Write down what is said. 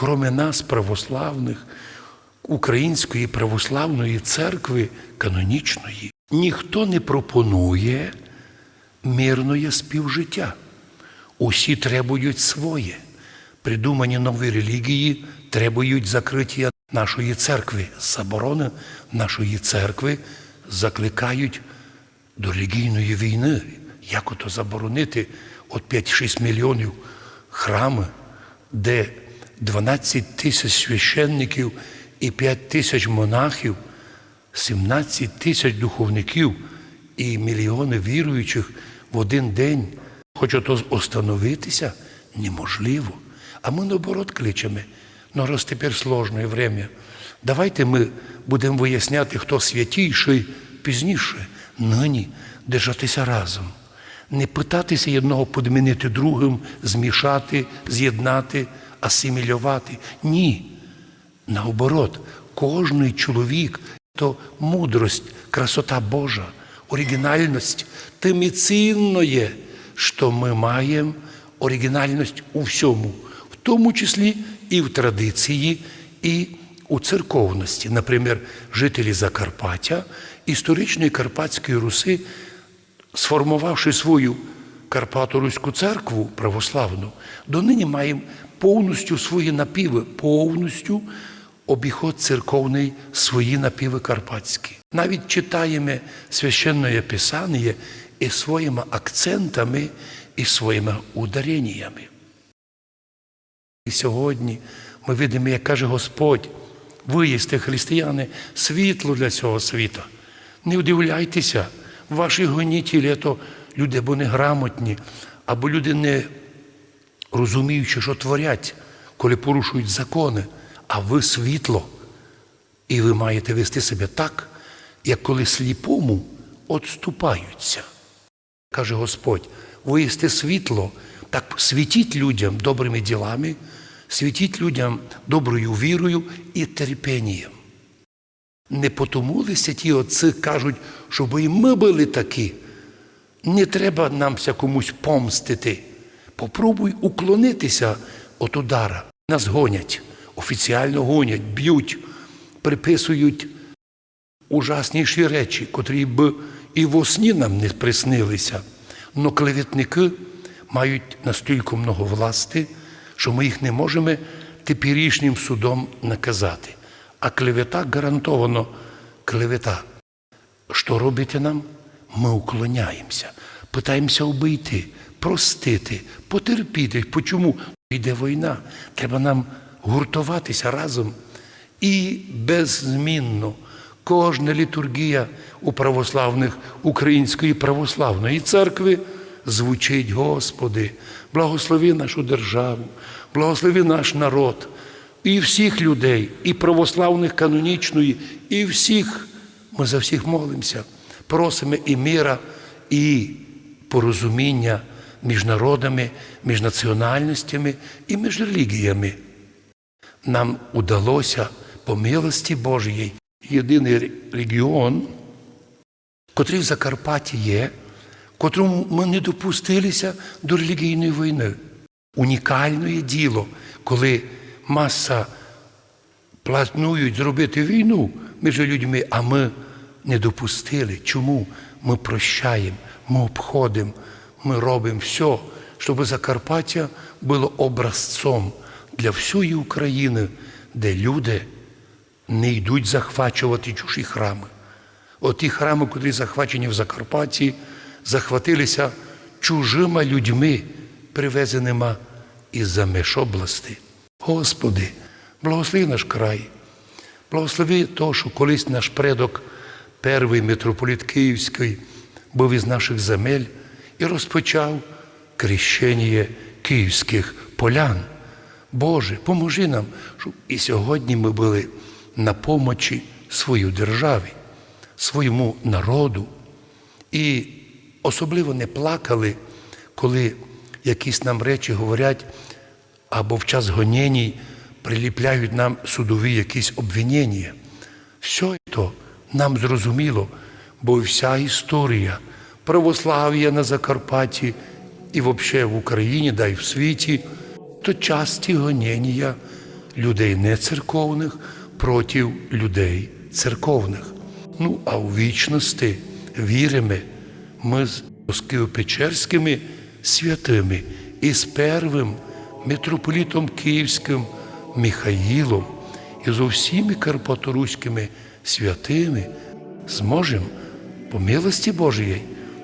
кроме нас, православних, Української православної церкви канонічної, ніхто не пропонує мирної співжиття. Усі требують своє. Придумані нові релігії требують закриття нашої церкви. Заборони нашої церкви закликають до релігійної війни. Як ото заборонити от 5-6 мільйонів храми, де 12 тисяч священників і 5 тисяч монахів, 17 тисяч духовників і мільйони віруючих в один день. Хоч ото остановитися неможливо. А ми наоборот кличемо. Ну, раз тепер сложне время. Давайте ми будемо виясняти, хто святіший пізніше. Нині держатися разом. Не питатися одного подмінити другим, змішати, з'єднати, асимілювати. Ні. Наоборот, кожний чоловік то мудрость, красота Божа, оригінальність, тим і цінно є, що ми маємо оригінальність у всьому, в тому числі і в традиції, і у церковності. Наприклад, жителі Закарпаття, історичної Карпатської Руси, сформувавши свою Карпато-Руську церкву православну, донині маємо повністю свої напіви, повністю обіход церковний свої напіви карпатські. Навіть читаємо священне Писання і своїми акцентами, і своїми удареннями. І сьогодні ми видимо, як каже Господь, ви єсте християни, світло для цього світу. Не удивляйтеся, ваші гонітелі то люди або неграмотні, або люди не розуміючи, що творять, коли порушують закони, а ви світло. І ви маєте вести себе так, як коли сліпому отступаються. Каже Господь, ви єсте світло, так світіть людям добрими ділами, світіть людям доброю вірою і терпінням. Не потому ли ті отці кажуть, щоб і ми були такі. Не треба намся комусь помстити. Попробуй уклонитися від удара. Нас гонять, офіціально гонять, б'ють, приписують ужасніші речі, котрі б і во сні нам не приснилися. Но клеветники мають настільки много власти, що ми їх не можемо теперішнім судом наказати. А клевета гарантовано клевета. Що робити нам? Ми уклоняємося, питаємося обійти, простити, потерпіти. Почому йде війна? Треба нам гуртуватися разом і беззмінно. Кожна літургія у православних Української православної церкви звучить, Господи, благослови нашу державу, благослови наш народ, і всіх людей, і православних канонічної, і всіх. Ми за всіх молимося, просимо і міра, і порозуміння між народами, між національностями і між релігіями. Нам удалося по милості Божій єдиний регіон, котрий в Закарпатті є, котрому ми не допустилися до релігійної війни. Унікальне діло, коли маса планують зробити війну між людьми, а ми не допустили. Чому? Ми прощаємо, ми обходимо, ми робимо все, щоб Закарпаття було образцом для всієї України, де люди не йдуть захвачувати чужі храми. Оті храми, котрі захвачені в Закарпатті, захватилися чужими людьми, привезеними із-за меж області. Господи, благослови наш край, благослови того, що колись наш предок, перший митрополіт Київський, був із наших земель і розпочав крещення київських полян. Боже, поможи нам, щоб і сьогодні ми були на помочі своїй державі, своєму народу. І особливо не плакали, коли якісь нам речі говорять, або в час гонєній приліпляють нам судові якісь обвинення. Все то нам зрозуміло, бо вся історія православ'я на Закарпатті і взагалі в Україні, да й в світі, то часті гонення людей нецерковних проти людей церковних. Ну, а у вічності віримо ми з Києво-Печерськими святими і з первим митрополітом Київським Михаїлом і з усіми карпаторуськими святими зможемо по милості Божої